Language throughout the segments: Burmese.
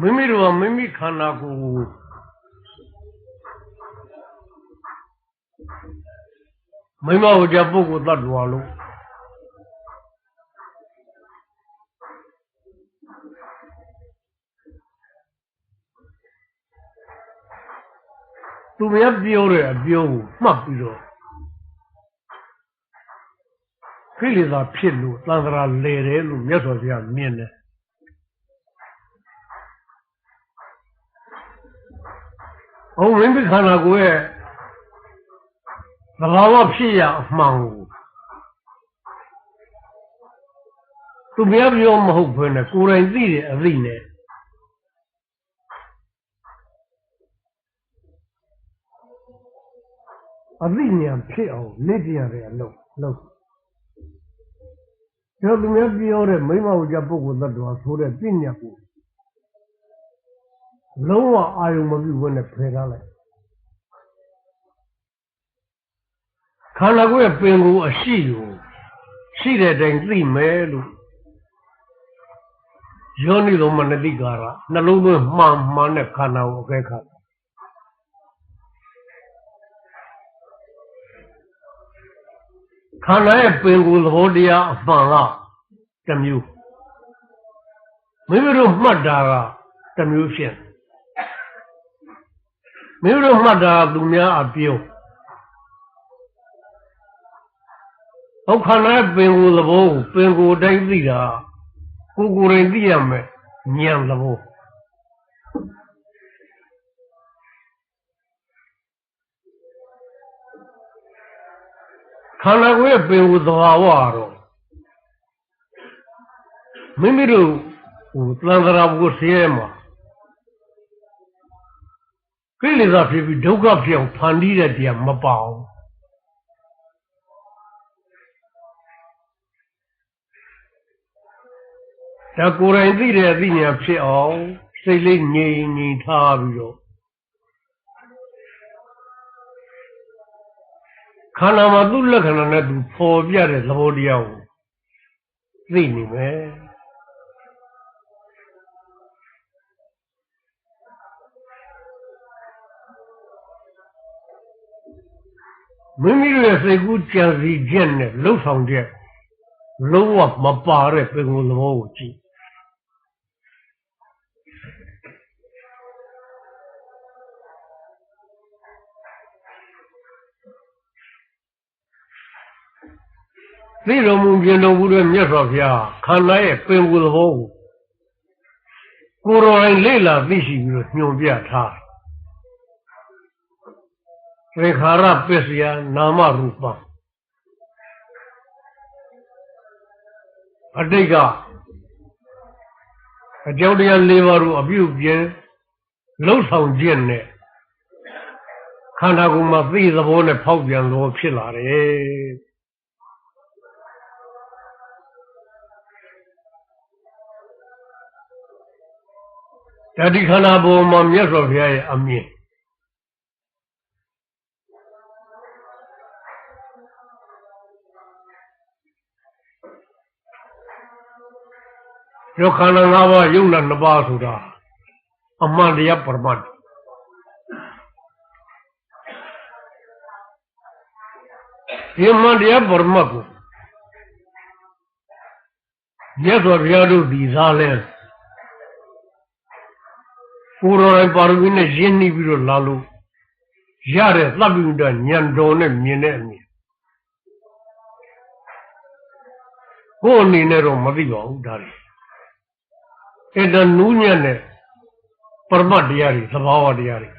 မိမိတို့ကမိမိခန္ဓာကိုယ်ကိုမိမဟုတ်ကြပုဂ္ဂိုလ်တ attva လို့သူများပြောတဲ့အပြောကိုမှတ်ပြီးတော့ခိလေသာဖြစ်လို့သံဃာလဲတယ်လို့မြတ်စွာဘုရားမြင်တယ်။ ဟုတ်မိမိခန္ဓာကိုယ်ရဲ့သဘာဝဖြစ်ရအမှန်ကိုသူများပြောမဟုတ်ဘဲနဲ့ကိုယ်တိုင်သိတယ်အသိနဲ့အသိဉာဏ်ဖြစ်အောင်လေ့ကျင့်ရတဲ့အလုပ်လုပ်ကျွန်တော်သူများပြောတဲ့မိမဟုတ်ကြပုဂ္ဂိုလ်သတ္တဝါဆိုတဲ့ပညာကို လုံးဝအာယုံမပြုဘဲနဲ့ဖယ်ထားလိုက်ခန္ဓာကိုယ်ရဲ့ပင်ကိုယ်အရှိကိုရှိတဲ့အတိုင်းသိမယ်လို့ယောနိသောမနတိကာရနှလုံးသွင်းမှန်မှန်တဲ့ခန္ဓာကိုအကဲခတ်ခန္ဓာရဲ့ပင်ကိုယ်သဘောတရားအမှန်ကတစ်မျိုးမိမိတို့မှတ်တာကတစ်မျိုးဖြစ် မိမိတို့မှတ်တာကသူများအပြုံးဟုတ်ခန္ဓာရဲ့ပင်ကိုယ်သဘောကိုပင်ကိုယ်တိုင်းသိတာကိုယ်ကိုယ်တိုင်သိရမယ်ဉာဏ်သဘောခန္ဓာကိုယ်ရဲ့ပင်ကိုယ်သဘာဝကတော့မိမိတို့ဟိုသံဃာဘုဆင်းရဲမှာ ကိလေသာဖြစ်ပြီးဒုက္ခဖြစ်အောင်ဖန်တီးတဲ့တရားမပါဘူးဒါကိုယ်တိုင်သိတဲ့အသိဉာဏ်ဖြစ်အောင်စိတ်လေးငြိမ်ငြိမ်ထားပြီးတော့ခန္ဓာမှာသူ့လက္ခဏာနဲ့သူပေါ်ပြတဲ့သဘောတရားကိုသိနေမယ် မိမိတို့ရဲ့စိတ်ကူးကြံစည်ချက်နဲ့လှုပ်ဆောင်ချက်လုံးဝမပါတဲ့ပင်ကိုယ်သဘောကိုကြည့်သိတော်မူပြင်တော်မူတဲ့မြတ်စွာဘုရားခန္ဓာရဲ့ပင်ကိုယ်သဘောကိုကိုယ်တော်တိုင်လေ့လာသိရှိပြီးတော့ညွှန်ပြထား သင်္ခါရပစ္စယနာမရူပအတိတ်ကအကြောင်းတရား၄ပါးကိုအပြုပြင်းလှုပ်ဆောင်ခြင်းနဲ့ခန္ဓာကိုယ်မှာသိသဘောနဲ့ဖောက်ပြန်လို့ဖြစ်လာတယ်ဓာတိခန္ဓာပေါ်မှာမြတ်စွာဘုရားရဲ့အမြင် ယောခန္ဓာ၅ပါးယုံနာ၅ပါးဆိုတာအမှန်တရားပရမတ်ဒီအမှန်တရားပရမတ်ကိုမြတ်စွာဘုရားတို့ဒီစားလဲကိုယ်တော်တိုင်ပါရမီနဲ့ရင်းနှီးပြီးတော့လာလို့ရတဲ့သဗ္ဗညုတဉာဏ်တော်နဲ့မြင်တဲ့အမြင်ကိုယ်အနေနဲ့တော့မသိပါဘူးဒါတွေ အဲ့ဒါနူးညံ့တဲ့ပရမတ်တရားတွေသဘာဝတရားတွေ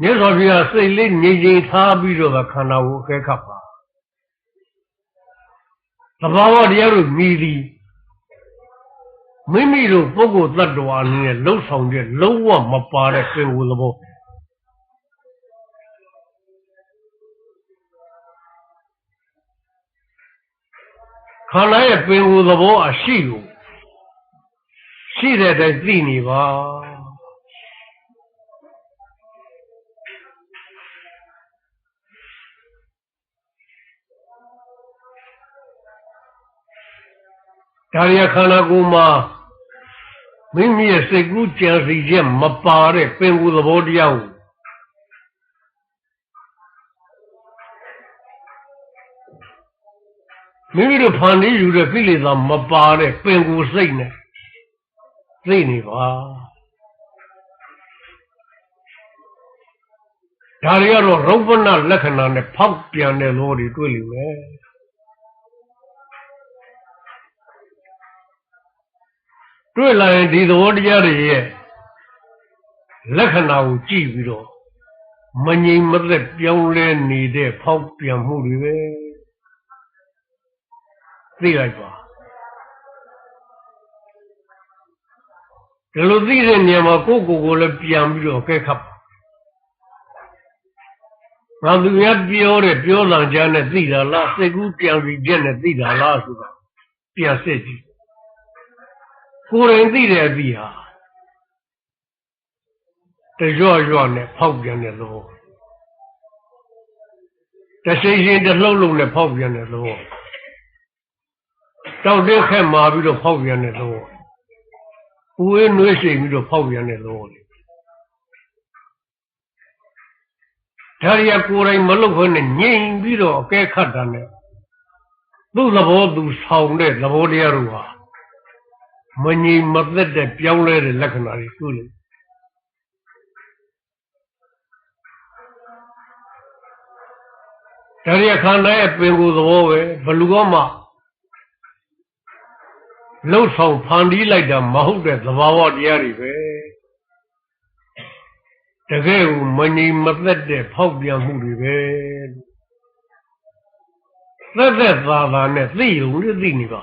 မြတ်စွာဘုရားစိတ်လေးငြိမ်ငြိမ်ထားပြီးတော့ခန္ဓာကိုအကဲခတ်ပါသဘာဝတရားတို့မြည်သည်မိမိတို့ပုဂ္ဂိုလ်တ attva အနေနဲ့လှုပ်ဆောင်တဲ့လုံးဝမပါတဲ့ပင်ကိုယ်သဘော ခန္ဓာရဲ့ပင်ကိုယ်သဘောအရှိကိုရှိတဲ့အတိုင်းသိနေပါဒါရီခန္ဓာကိုယ်မှာမိမိရဲ့စိတ်ကူးကြံစီချက်မပါတဲ့ပင်ကိုယ်သဘောတရားကို မိမိတို့ဖန်တီးယူတဲ့ကိလေသာမပါတဲ့ပင်ကိုယ်စိတ်နဲ့သိနေပါဒါတွေကတော့ရုပ်ပနလက္ခဏာနဲ့ဖောက်ပြန်တဲ့လောတွေတွေ့လိမ့်မယ်တွေ့လာရင်ဒီသဘောတရားတွေရဲ့လက္ခဏာကိုကြည့်ပြီးတော့မငြိမ်မသက်ပြောင်းလဲနေတဲ့ဖောက်ပြန်မှုတွေပဲ သိလိုက်ပါဒီလိုသိတဲ့နေရာမှာကိုယ့်ကိုယ်ကိုလည်းပြန်ပြီးတော့ကဲခတ်ပါငါသူများပြောတဲ့ပြောလံကြနဲ့သိတာလားစိတ်ကူးပြန်ပြီးချက်နဲ့သိတာလားဆိုတာပြန်စစ်ကြည့်ကိုယ်တိုင်သိတဲ့အသည့်ဟာတကြော့ကြော့နဲ့ဖောက်ပြန်တဲ့သဘောတရှိန်ရှင်တလှုပ်လုံးနဲ့ဖောက်ပြန်တဲ့သဘော တောက်တဲ့ခက်မာပြီးတော့ဖောက်ပြန်တဲ့သဘောပူအေးနှွေးရှိန်ပြီးတော့ဖောက်ပြန်တဲ့သဘောလေဒါရီကကိုယ်တိုင်မလုပ်ခွင့်နဲ့ငြိမ်ပြီးတော့အကဲခတ်တာနဲ့သူ့သဘောသူဆောင်တဲ့သဘောတရားတို့ဟာမငြိမ်မသက်တဲ့ပြောင်းလဲတဲ့လက္ခဏာတွေတွေ့လို့ဒါရီခန္ဓာရဲ့ပင်ကိုယ်သဘောပဲဘလူကောမှ လှုပ်ဆောင်ဖန်တီးလိုက်တာမဟုတ်တဲ့သဘာဝတရားတွေပဲတကယ်ကိုမငြိမ်မသက်တဲ့ဖောက်ပြန်မှုတွေပဲသက်သက်သာသာနဲ့သိုံနဲ့သိနေပါ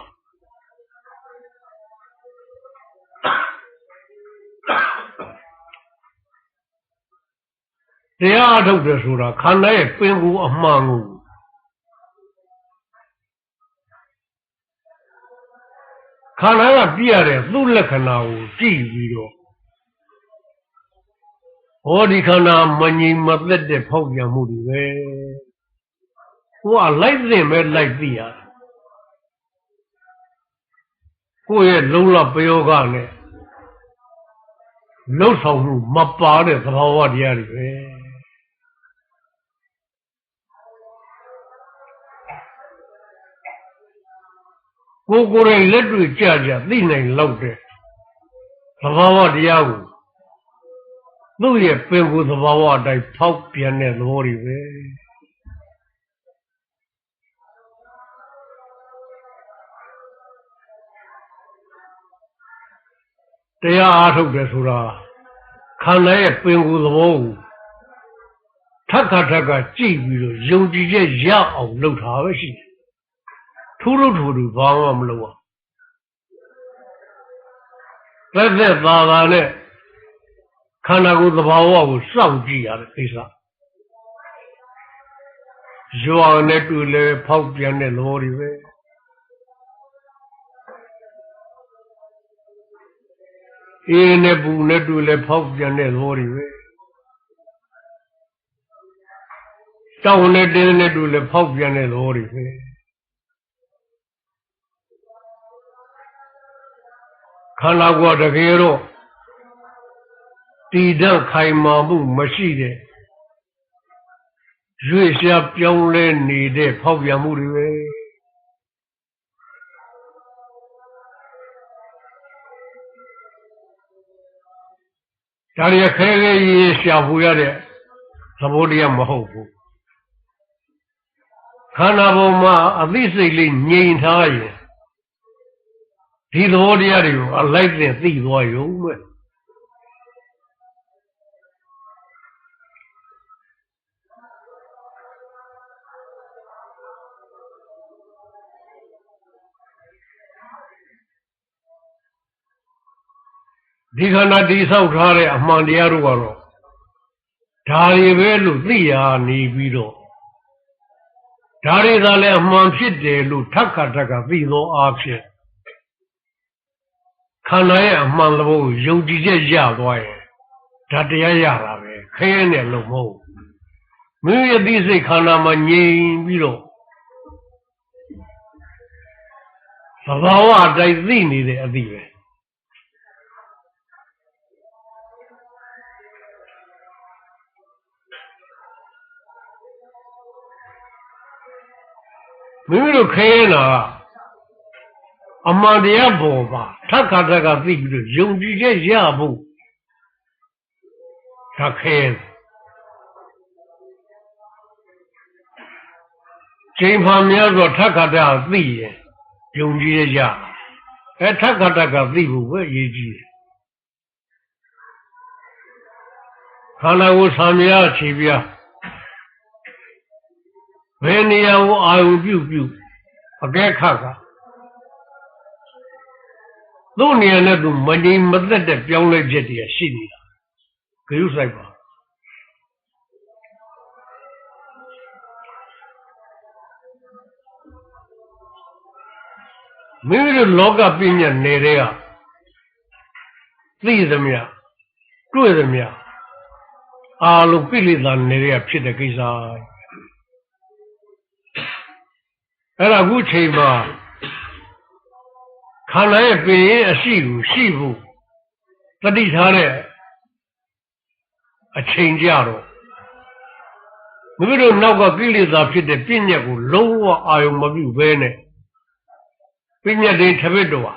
တရားအထုတ်တယ်ဆိုတာခန္ဓာရဲ့ပင်ကိုအမှန်ကို ခန္ဓာကပြရတဲ့သူ့လက္ခဏာကိုကြည့်ပြီးတော့ဟောဒီခန္ဓာမငြိမ်မသက်တဲ့ဖောက်ပြန်မှုတွေပဲဟိုကလိုက်သိမဲ့လိုက်သိရကိုယ့်ရဲ့လုံလပယောဂနဲ့လှုပ်ဆောင်မှုမပါတဲ့သဘာဝတရားတွေပဲ ကိုကိုယ်တိုင်လက်တွေ့ကြကြသိနိုင်လောက်တဲ့သဘာဝတရားကိုသူ့ရဲ့ပင်ကိုယ်သဘာဝအတိုင်းဖောက်ပြန်တဲ့သဘောတွေပဲတရားအားထုတ်တယ်ဆိုတာခန္ဓာရဲ့ပင်ကိုယ်သဘောကိုထက်ခါထက်ကကြည့်ပြီးတော့ယုံကြည်ချက်ရအောင်လုပ်တာပဲရှိတယ် ထူးလို့ထူးထူးဘာမှမလုပ်အောင်သက်သက်သာသာနဲ့ခန္ဓာကိုယ်သဘာဝကိုစောင့်ကြည့်ရတဲ့ကိစ္စရွာနဲ့တွေ့လဲဖောက်ပြန်တဲ့သဘောတွေပဲအေးနဲ့ပူနဲ့တွေ့လဲဖောက်ပြန်တဲ့သဘောတွေပဲတောင်းနဲ့တင်းနဲ့တွေ့လဲဖောက်ပြန်တဲ့သဘောတွေပဲ ခန္ဓာကိုယ်တကယ်တော့တည်တဲ့ခိုင်မာမှုမရှိတဲ့ရွေ့ရှားပြောင်းလဲနေတဲ့ဖောက်ပြန်မှုတွေပဲဒါရီခဲခဲရေးရှာဖွေရတဲ့သဘောတရားမဟုတ်ဘူးခန္ဓာပေါ်မှာအသိစိတ်လေးငြိမ်ထားရင် ဒီသဘောတရားတွေကိုအလိုက်နဲ့သိသွားရုံပဲဒီခန္ဓာတိဆောက်ထားတဲ့အမှန်တရားတို့ကတော့ဒါတွေပဲလို့သိရနေပြီးတော့ဒါတွေသာလည်းအမှန်ဖြစ်တယ်လို့ထက်ခါထက်ခါသိသောအားဖြင့် ခန္ဓာရဲ့အမှန်သဘောကိုယုံကြည်ချက်ရသွားရင်ဒါတရားရတာပဲခဲနဲ့လို့မဟုတ်မိမိရဲ့သိစိတ်ခန္ဓာမှာငြိမ်ပြီးတော့သဘာဝအတိုင်းသိနေတဲ့အသည့်ပဲမိမိတို့ခဲနာ အမှန်တရားပေါ်ပါထက်ခါတက်ကသိပြီးတော့ယုံကြည်ချက်ရဖို့ဒါခဲချိန်ဖန်များစွာထက်ခါတက်သိရင်ယုံကြည်ရရအဲထက်ခါတက်ကသိဖို့ပဲအရေးကြီးတယ်ခန္ဓာကိုယ်ဆံမြားခြေပြားဘယ်နေရာကိုအာရုံပြုပြုအကဲခတ်က သူ့နေရာနဲ့သူမငြိမ်မသက်တဲ့ပြောင်းလဲချက်တွေရှိနေတာဂရုစိုက်ပါမိမိတို့လောကပညာနယ်တွေကသိသမျှတွေ့သမျှအာလုံးကိလေသာနယ်တွေကဖြစ်တဲ့ကိစ္စအဲ့ဒါအခုချိန်မှာ ခန္ဓာရဲ့ပင်ရင်အရှိကိုရှိဖို့တတိထားတဲ့အချိန်ကြတော့မိမိတို့နောက်ကကိလေသာဖြစ်တဲ့ပြဉ္ညက်ကိုလုံးဝအာယုံမပြုဘဲနဲ့ပြဉ္ညက်တွေထဘစ်တော့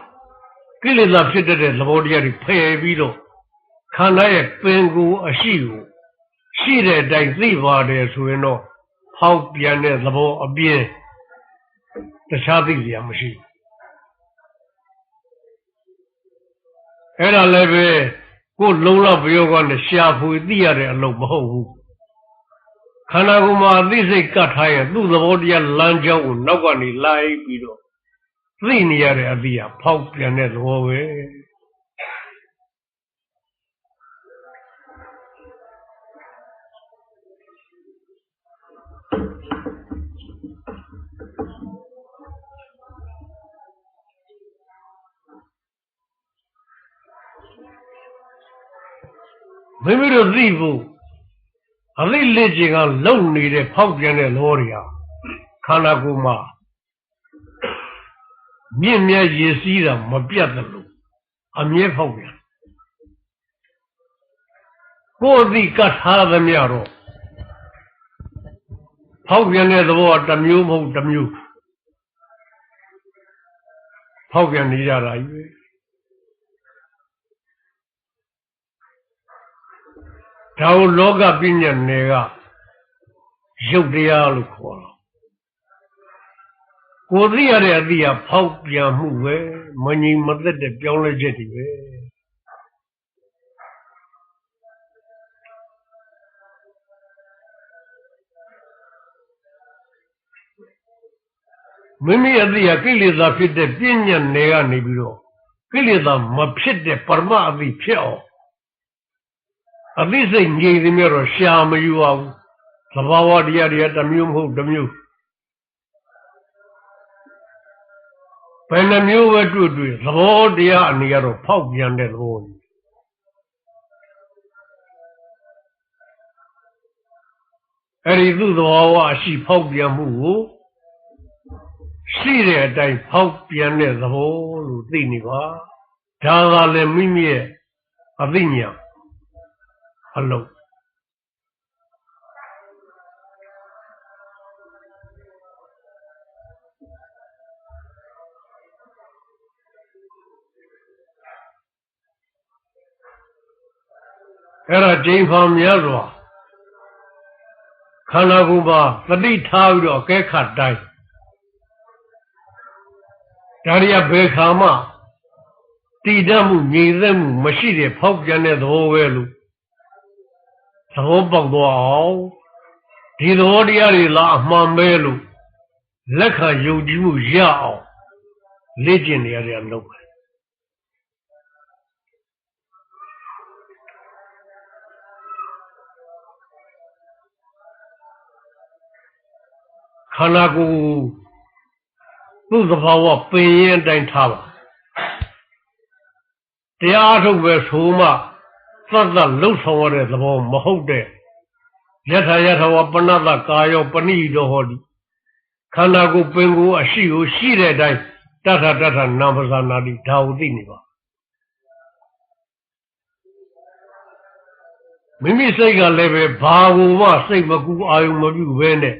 ကိလေသာဖြစ်တဲ့သဘောတရားတွေဖယ်ပြီးတော့ခန္ဓာရဲ့ပင်ကိုအရှိကိုရှိတဲ့အတိုင်းသိပါတယ်ဆိုရင်တော့ဖောက်ပြန်တဲ့သဘောအပြင်းတခြားသိစရာမရှိဘူး အဲ့ဒါလည်းပဲကိုယ်လုံးလောက်ပြောကနေရှာဖွေသိရတဲ့အလုပ်မဟုတ်ဘူးခန္ဓာကိုယ်မှာအသိစိတ်ကတ်ထားရင်သူ့သဘောတရားလမ်းကြောင်းကိုနောက်ကနေလိုက်ပြီးတော့သိနေရတဲ့အသည့်ကဖောက်ပြန်တဲ့သဘောပဲ မိမိတို့သိဖို့အသိလက်ချင်ကလုံနေတဲ့ဖောက်ပြန်တဲ့လောတွေဟာခန္ဓာကိုယ်မှာမြင့်မြတ်ရည်စည်းတာမပြတ်တယ်လို့အမြဲဖောက်ပြန်ကိုယ်အသိကတ်ထားသမျှတော့ဖောက်ပြန်တဲ့သဘောကတစ်မျိုးမဟုတ်တစ်မျိုးဖောက်ပြန်နေကြတာကြီး ဒါကိုလောကပညာနယ်ကရုပ်တရားလို့ခေါ်တော့ကိုသိရတဲ့အသည့်ကဖောက်ပြန်မှုပဲမငြိမ်မသက်တဲ့ပြောင်းလဲချက်တွေပဲမိမိအသည့်ကကိလေသာဖြစ်တဲ့ပြဉ္ညာနယ်ကနေပြီးတော့ကိလေသာမဖြစ်တဲ့ပရမအသည့်ဖြစ်အောင် အသိစိတ်ငြိမ်သမျှတော့ရှာမယူအောင်သဘာဝတရားတွေကတစ်မျိုးမဟုတ်တစ်မျိုးဘယ်နှမျိုးပဲတွေ့တွေ့သဘောတရားအနေကတော့ဖောက်ပြန်တဲ့သဘောကြီးအဲ့ဒီသူ့သဘောဝအရှိဖောက်ပြန်မှုကိုရှိတဲ့အတိုင်းဖောက်ပြန်တဲ့သဘောလို့သိနေပါဒါကလည်းမိမိရဲ့အသိဉာဏ် အလုံးအဲ့ဒါဂျိန်ဖောင်များစွာခန္ဓာကိုယ်ပါသတိထားပြီးတော့အကဲခတ်တိုင်းဒါရီကဘယ်ခါမှတည်တတ်မှုငြိမ်သက်မှုမရှိတဲ့ဖောက်ပြန်တဲ့သဘောပဲလို့ သဘောပေါက်သွားအောင်ဒီသဘောတရားတွေလားအမှန်ပဲလို့လက်ခံယုံကြည်မှုရအောင်လေ့ကျင့်နေရတဲ့အလုပ်ပဲခန္ဓာကိုယ်သူ့သဘာဝပင်ရင်အတိုင်းထားပါတရားထုတ်ပဲဆိုမှ သတ်သတ်လှုပ်ဆောင်ရတဲ့သဘောမဟုတ်တဲ့ယထာယထာဝပဏတကာယောပဏိတောဟောတိခန္ဓာကိုယ်ပင်ကိုအရှိကိုရှိတဲ့အတိုင်းတထတထနာပဇာနာတိဒါကိုသိနေပါမိမိစိတ်ကလည်းပဲဘာကိုမှစိတ်မကူအာယုံမပြုဘဲနဲ့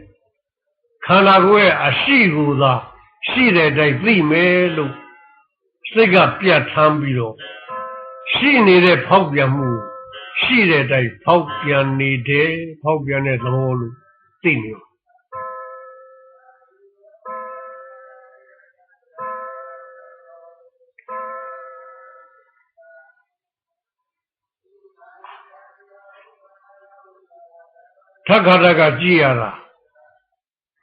ခန္ဓာကိုယ်ရဲ့အရှိကိုသာရှိတဲ့အတိုင်းသိမယ်လို့စိတ်ကပြတ်ထမ်းပြီးတော့ ရှိနေတဲ့ဖောက်ပြန်မှုရှိတဲ့အတိုင်းဖောက်ပြန်နေတယ်ဖောက်ပြန်တဲ့သဘောလို့သိနေပါထက်ခါတက်ကကြည့်ရတာ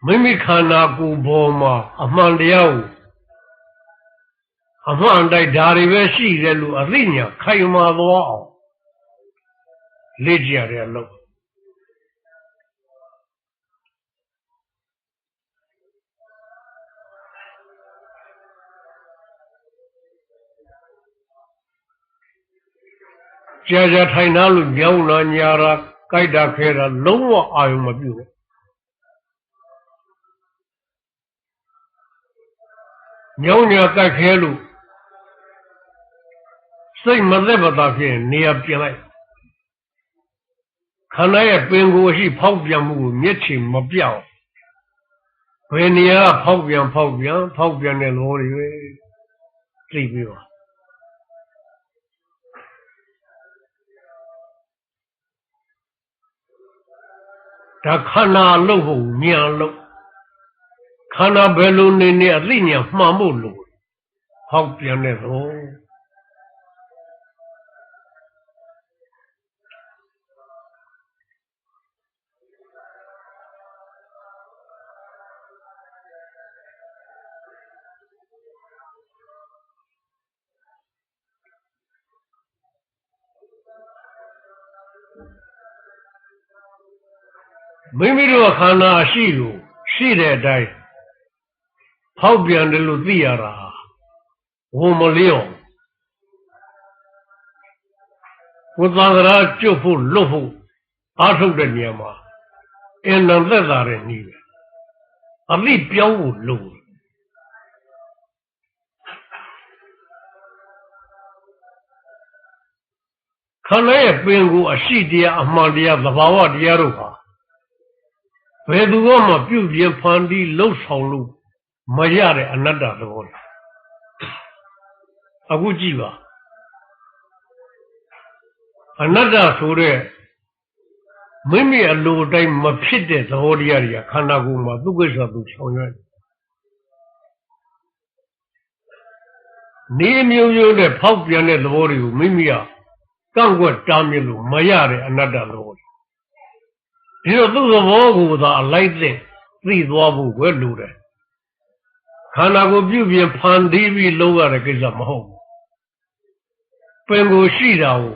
မိမိခန္ဓာကိုယ်ပေါ်မှာအမှန်တရားကို အမှန်တိုက်ဒါတွေပဲရှိတယ်လို့အသိဉာဏ်ခိုင်မာသွားအောင်လေ့ကျင့်ရတယ်လို့ကြာကြာထိုင်သားလို့ညောင်းလာညာတာကြိုက်တာခဲတာလုံးဝအာရုံမပြုဘူးညောင်းညာကြိုက်ခဲလို့ စိတ်မသက်မသာဖြစ်ရင်နေရာပြင်လိုက်ခန္ဓာရဲ့ပင်ကိုယ်ရှိဖောက်ပြန်မှုကိုမျက်ခြေမပြောက်ဘယ်နေရာဖောက်ပြန်ဖောက်ပြန်ဖောက်ပြန်တဲ့လောတွေပဲသိပြီးပါဒါခန္ဓာလို့ဟုတ်မြန်လို့ခန္ဓာဘယ်လိုနေနေအသိဉာဏ်မှန်ဖို့လို့ဟောက်ပြန်တဲ့သော မိမိတို့ခန္ဓာရှိကိုရှိတဲ့အတိုင်းဖောက်ပြန်တယ်လို့သိရတာဝုံမလျော့ဝသန္တရာကျွတ်ဖို့လွတ်ဖို့အားထုတ်တဲ့နေရာမှာအင်နံသက်သာတဲ့နည်းပဲအမိပြောင်းဖို့လိုခန္ဓာရဲ့ပင်ကိုအရှိတရားအမှန်တရားသဘာဝတရားတို့ဟာ ဘယ်သူမှပြုပြင်ဖန်တီးလှုပ်ဆောင်လို့မရတဲ့အနတ္တသဘောအခုကြည့်ပါအနတ္တဆိုတဲ့မိမိအလိုတိုင်းမဖြစ်တဲ့သဘောတရားတွေကခန္ဓာကိုယ်မှာသူ့ကိစ္စသူဆောင်ရွက်နေမျိုးမျိုးနဲ့ဖောက်ပြန်တဲ့သဘောတွေကိုမိမိကကန့်ကွက်တားမြစ်လို့မရတဲ့အနတ္တသဘော ဒီတော့သူ့သဘောကိုသာအလိုက်သိသိသွားဖို့ပဲလိုတယ်ခန္ဓာကိုပြုပြင်ဖန်တီးပြီးလုပ်ရတဲ့ကိစ္စမဟုတ်ဘူးပင်ကိုရှိတာကို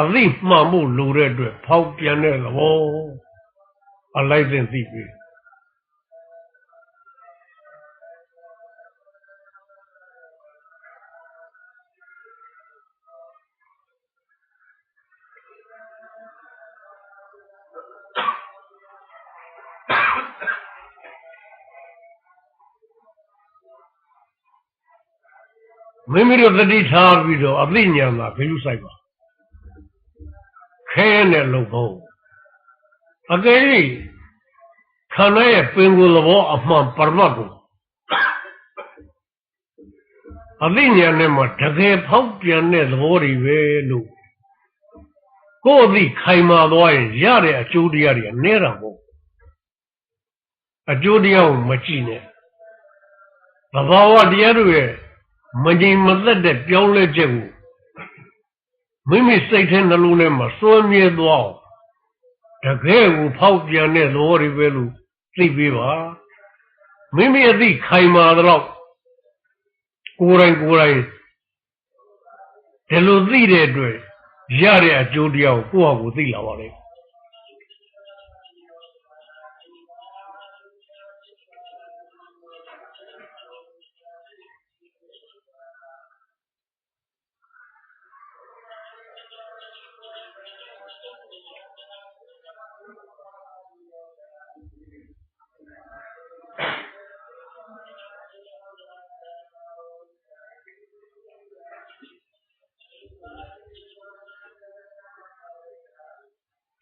အသိမှန်ဖို့လိုတဲ့အတွက်ဖောက်ပြန်တဲ့သဘောအလိုက်သိသိပြီး မိမိတို့တတိထားပြီးတော့အသိဉာဏ်မှာဂရုစိုက်ပါခဲနဲ့လုံဖို့အကယ်၍ခန္ဓာရဲ့ပင်ကိုယ်သဘောအမှန်ပရမတ်ကိုအသိဉာဏ်နဲ့မှတကယ်ဖောက်ပြန်တဲ့သဘောတွေပဲလို့ကိုယ်အသိခိုင်မာသွားရင်ရတဲ့အကျိုးတရားတွေနဲတာပေါ့အကျိုးတရားကိုမကြည့်နဲ့သဘာဝတရားတွေရဲ့ မငြိမ်မသက်တဲ့ပြောင်းလဲချက်ကိုမိမိစိတ်ထဲနှလုံးထဲမှာစွန့်မြဲသွားတကယ်ကိုဖောက်ပြန်တဲ့သဘောတွေပဲလို့သိပေးပါမိမိအသိခိုင်မာတော့ကိုယ်တိုင်ကိုယ်တိုင်ဒီလိုသိတဲ့အတွက်ရတဲ့အကျိုးတရားကိုကိုယ့်ဟာကိုယ်သိလာပါလိ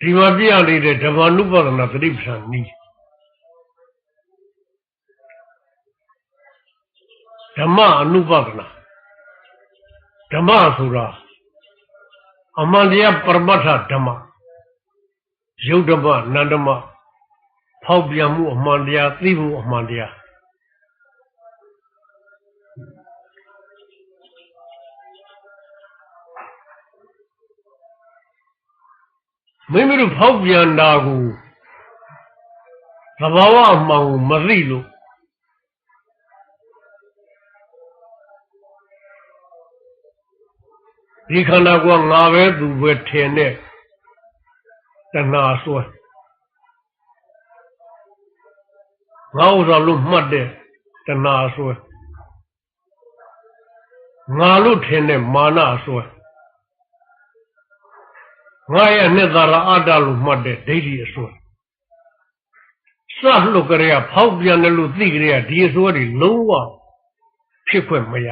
ဒီမှာပြရနေတဲ့ဓမ္မနုပါဒနာသတိပ္ပံနည်းဓမ္မအနုပါဒနာဓမ္မဆိုတာအမှန်တရားပရမတ္ထဓမ္မယုတ်ဓမ္မနန္ဓမ္မဖောက်ပြန်မှုအမှန်တရားသိမှုအမှန်တရား မိမိတို့ဖောက်ပြန်တာကိုသဘာဝအမှန်ကိုမသိလို့ဒီခန္ဓာကငါပဲသူပဲထင်တဲ့တဏှာဆွဲငါဥစ္စာလို့မှတ်တဲ့တဏှာဆွဲငါလို့ထင်တဲ့မာနဆွဲ ငါရဲ့နှစ်သာရအတ္တလို့မှတ်တဲ့ဒိဋ္ဌိအစွဲစလှုပ်ကြရဖောက်ပြန်တယ်လို့သိကြရဒီအစွဲတွေလုံးဝဖြစ်ခွင့်မရ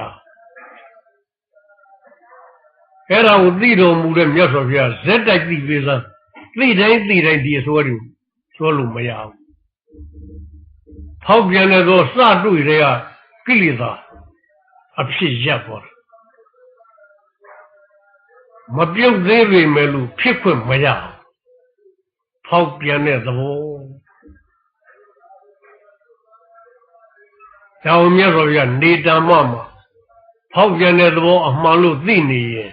အဲ့ဒါကိုသိတော်မူတဲ့မြတ်စွာဘုရားဇက်တိုက်သိပေးစမ်းသိတိုင်းသိတိုင်းဒီအစွဲတွေစွဲလို့မရဘူးဖောက်ပြန်တဲ့သောစတွေ့တဲ့ကိလေသာအဖြစ်ရပ်သွားတယ် မပြုတ်သေးပေမဲ့လို့ဖြစ်ခွင့်မရဘူးဖောက်ပြန်တဲ့သဘောဒါဝမြတ်စွာဘုရားနေတံမမှာဖောက်ပြန်တဲ့သဘောအမှန်လို့သိနေရင်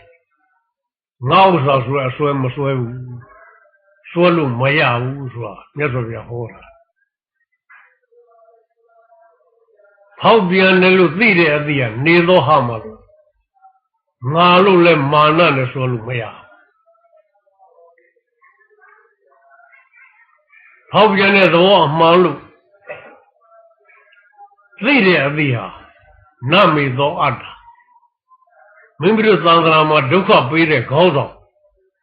ငါဥစ္စာဆိုအစွဲမစွဲဘူးစွဲလို့မရဘူးဆိုတာမြတ်စွာဘုရားဟောတာဖောက်ပြန်တယ်လို့သိတဲ့အသည့်ကနေသောဟာမှာလို့ ငါလို့လည်းမာနနဲ့ဆိုလို့မရဟောက်ပြန်တဲ့သဘောအမှန်လို့သိတဲ့အသည့်ဟာနမေသောအတ္တမိမိတို့သံဃာမှာဒုက္ခပေးတဲ့ခေါင်းဆောင်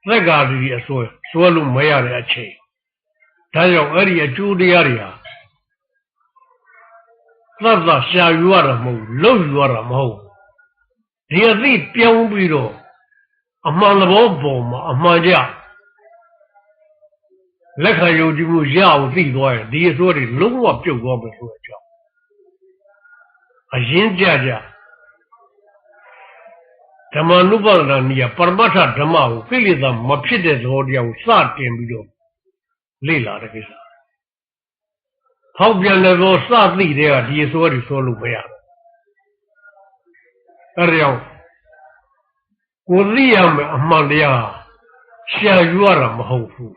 သက်္ကာတိအစွဲစွဲလို့မရတဲ့အချိန်ဒါကြောင့်အဲ့ဒီအကျိုးတရားတွေဟာသတ်သရှာယူရတာမဟုတ်လှုပ်ယူရတာမဟုတ် ဒီအသိပြောင်းပြီးတော့အမှန်သဘောပေါ်မှာအမှန်ကြလက်ခံယုံကြည်မှုရအောင်သိသွားရင်ဒီအစိုးတွေလုံးဝပြုတ်သွားမယ်ဆိုတဲ့အကြောင်းအရင်ကြကြဓမ္မနုပါဒနာနိယပရမတ္ထဓမ္မကိုကိလေသာမဖြစ်တဲ့သဘောတရားကိုစတင်ပြီးတော့လေ့လာတဲ့ကိစ္စဟောက်ပြန်တဲ့သောစသိတဲ့ကဒီအစိုးတွေဆိုလို့မရဘူး အဲဒါကြောင့်ကိုသိရမယ်အမှန်တရားရှာယူရတာမဟုတ်ဘူး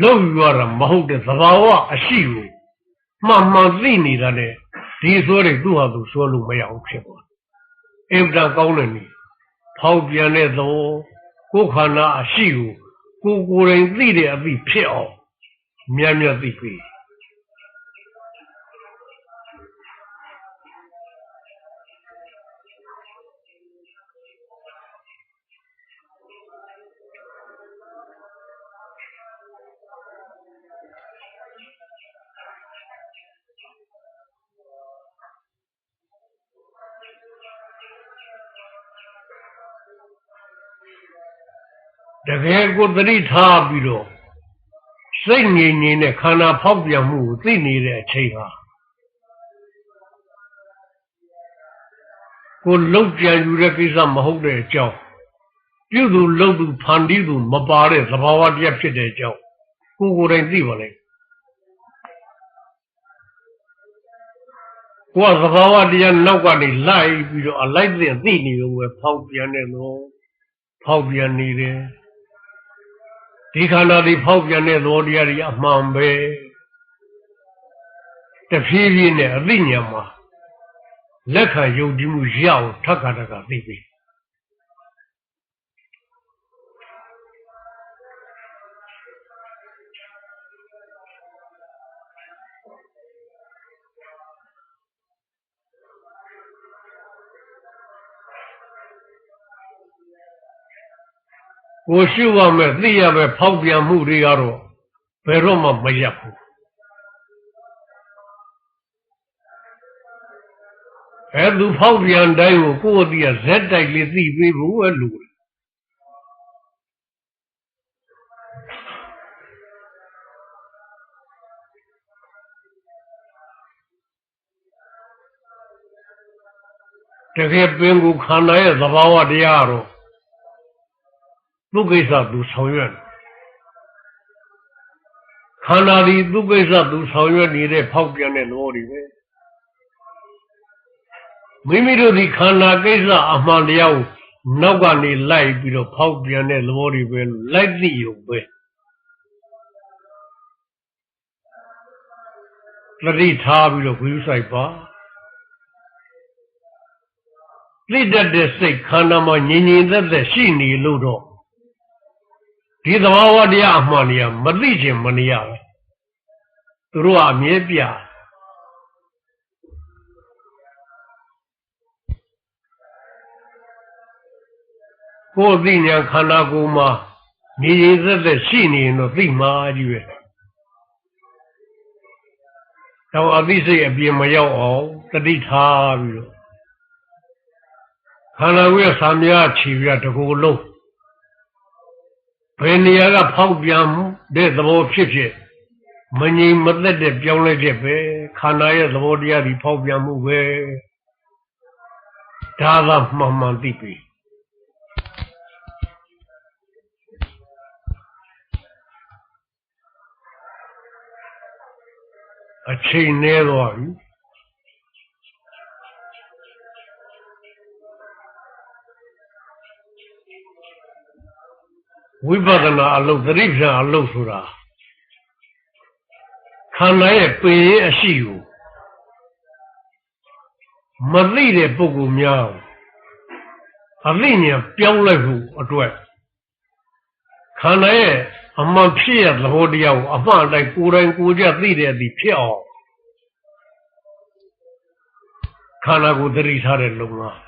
လုံယူရတာမဟုတ်တဲ့သဘာဝအရှိကိုမှန်မှန်သိနေတာနဲ့ဒီဆိုတွေသူ့ဟာသူဆိုလို့မရဘူးဖြစ်သွားအင်တာကောင်းတယ်နီဖောက်ပြန်တဲ့သဘောကိုယ်ခန္ဓာအရှိကိုကိုယ်ကိုယ်တိုင်သိတဲ့အပြီးဖြစ်အောင်မြတ်မြတ်သိပြီ တကယ်ကိုသတိထားပြီးတော့စိတ်ငြိမ်ငြိမ်နဲ့ခန္ဓာဖောက်ပြန်မှုကိုသိနေတဲ့အချိန်ဟာကိုလုံပြန်ယူတဲ့ကိစ္စမဟုတ်တဲ့အကြောင်းပြုသူလုံသူဖန်တီးသူမပါတဲ့သဘာဝတရားဖြစ်တဲ့အကြောင်းကိုကိုယ်တိုင်သိပါလေကိုယ်ကသဘာဝတရားနောက်ကနေလိုက်ပြီးတော့အလိုက်တဲ့သိနေလို့ပဲဖောက်ပြန်တယ်လို့ဖောက်ပြန်နေတယ် ဒီခန္ဓာဒီဖောက်ပြန်တဲ့သဘောတရားတွေအမှန်ပဲတဖြည်းဖြည်းနဲ့အသိဉာဏ်မှာလက်ခံယုံကြည်မှုရအောင်ထပ်ခါတခါသိပြီ ကိုရှုရမယ်သိရမယ်ဖောက်ပြန်မှုတွေကတော့ဘယ်တော့မှမရပ်ဘူးအဲသူဖောက်ပြန်တိုင်းကိုကိုယ့်အတီးကဇက်တိုက်လေးသိပေးဖို့ပဲလိုတယ်တကယ်ပင်ကိုခန္ဓာရဲ့သဘာဝတရားတော့ သူကိစ္စသူဆောင်ရွက်တယ်ခန္ဓာဒီသူကိစ္စသူဆောင်ရွက်နေတဲ့ဖောက်ပြန်တဲ့သဘောတွေပဲမိမိတို့ဒီခန္ဓာကိစ္စအမှန်တရားကိုနောက်ကနေလိုက်ပြီးတော့ဖောက်ပြန်တဲ့သဘောတွေပဲလိုက်သိရုံပဲတတိထားပြီးတော့ဝိဥဆိုင်ပါသိတတ်တဲ့စိတ်ခန္ဓာမှာငြိမ်ငြိမ်သက်သက်ရှိနေလို့တော့ ဒီသဘာဝတရားအမှန်တရားမသိခြင်းမနေရဘူးသူတို့ကအမြဲပြကိုယ်သိညာခန္ဓာကိုယ်မှာနေရသက်သက်ရှိနေရင်တော့သိမှာကြီးပဲတော့အသိစိတ်အပြင်မရောက်အောင်တတိထားပြီးတော့ခန္ဓာကိုယ်ရဲ့ဆံမြားခြေပြတကူလုံး ဘယ်နေရာကဖောက်ပြန်မှုတဲ့သဘောဖြစ်ဖြစ်မငြိမ်မသက်တဲ့ပြောင်းလဲချက်ပဲခန္ဓာရဲ့သဘောတရားဒီဖောက်ပြန်မှုပဲဒါသာမှန်မှန်သိပြီအချိန်နည်းသွားပြီ ဝိပဿနာအလုပ်သတိပ္ပံအလုပ်ဆိုတာခန္ဓာရဲ့ပင်ရင်အရှိကိုမသိတဲ့ပုဂ္ဂိုလ်များအသိဉာဏ်ပြောင်းလဲဖို့အတွက်ခန္ဓာရဲ့အမှန်ဖြစ်ရသဘောတရားကိုအမှန်တိုင်းကိုယ်တိုင်ကိုယ်ကျသိတဲ့အသည့်ဖြစ်အောင်ခန္ဓာကိုယ်သတိထားတဲ့လုံလား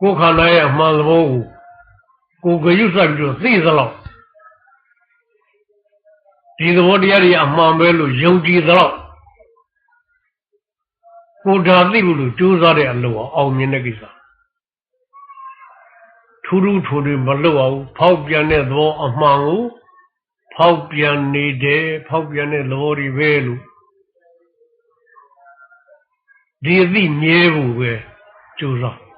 ကိုယ်ခန္ဓာရဲ့အမှန်သဘောကိုကိုယ်ကြွစိုက်ပြီးတော့သိသလောက်ဒီသဘောတရားတွေအမှန်ပဲလို့ယုံကြည်သလောက်ကိုယ်ဓာသိဖို့လို့ကြိုးစားတဲ့အလုပ်အောင်မြင်တဲ့ကိစ္စထူးထူးထွေထွေမလုပ်အောင်ဖောက်ပြန်တဲ့သဘောအမှန်ကိုဖောက်ပြန်နေတယ်ဖောက်ပြန်တဲ့သဘောတွေပဲလို့ဒီအသိမြဲဖို့ပဲကြိုးစား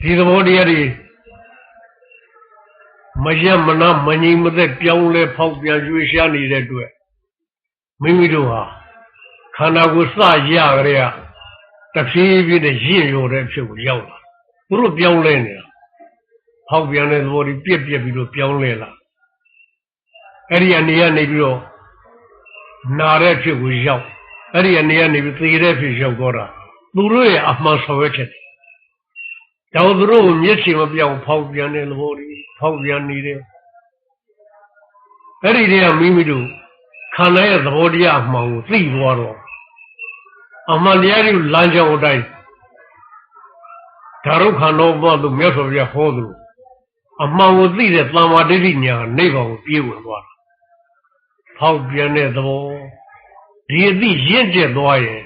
ဒီသဘောတရားတွေမရမနာမငြိမ်မသက်ပြောင်းလဲဖောက်ပြန်ရွှေ့ရှားနေတဲ့အတွက်မိမိတို့ဟာခန္ဓာကိုယ်စရကြတဲ့တဖြည်းဖြည်းနဲ့ရင့်ရော်တဲ့အဖြစ်ကိုရောက်လာသူတို့ပြောင်းလဲနေတာဖောက်ပြန်တဲ့သဘောတွေပြက်ပြက်ပြီးတော့ပြောင်းလဲလာအဲ့ဒီအနေကနေပြီးတော့နာတဲ့အဖြစ်ကိုရောက်အဲ့ဒီအနေကနေပြီးသေတဲ့အဖြစ်ရောက်တော့တာသူတို့ရဲ့အမှန်ဆောင်ရွက်ချက် တောင်သူတို့မျက်ခြေမပြောင်းဖောက်ပြန်တဲ့သဘောတွေဖောက်ပြန်နေတယ်အဲ့ဒီတည်းကမိမိတို့ခန္ဓာရဲ့သဘောတရားအမှန်ကိုသိသွားတော့အမှန်တရားကိုလမ်းကြောင်းအတိုင်းဓာရုခန္ဓာဘုရားသူမြတ်စွာဘုရားဟောသူအမှန်ကိုသိတဲ့သံဃာဒိဋ္ဌိညာနိဗ္ဗာန်ကိုပြေးဝင်သွားတာဖောက်ပြန်တဲ့သဘောဒီအသိရင့်ကျက်သွားရင်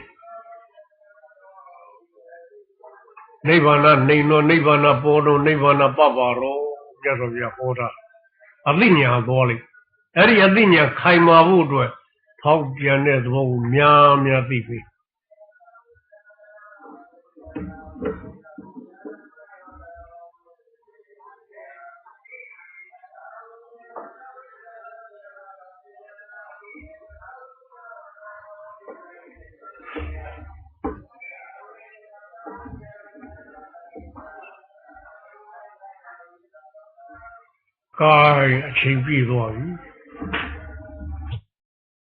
နိဗ္ဗာန်နေတော့နိဗ္ဗာန်ပေါ်တော့နိဗ္ဗာန်ပပရောမြတ်စွာဘုရားဟောတာအသိဉာဏ်သွားလိမ့်အဲ့ဒီအသိဉာဏ်ခိုင်မာဖို့အတွက်ဖောက်ပြန်တဲ့သဘောကိုများများသိပြီ ကာအချိန်ပြည့်သွားပြီ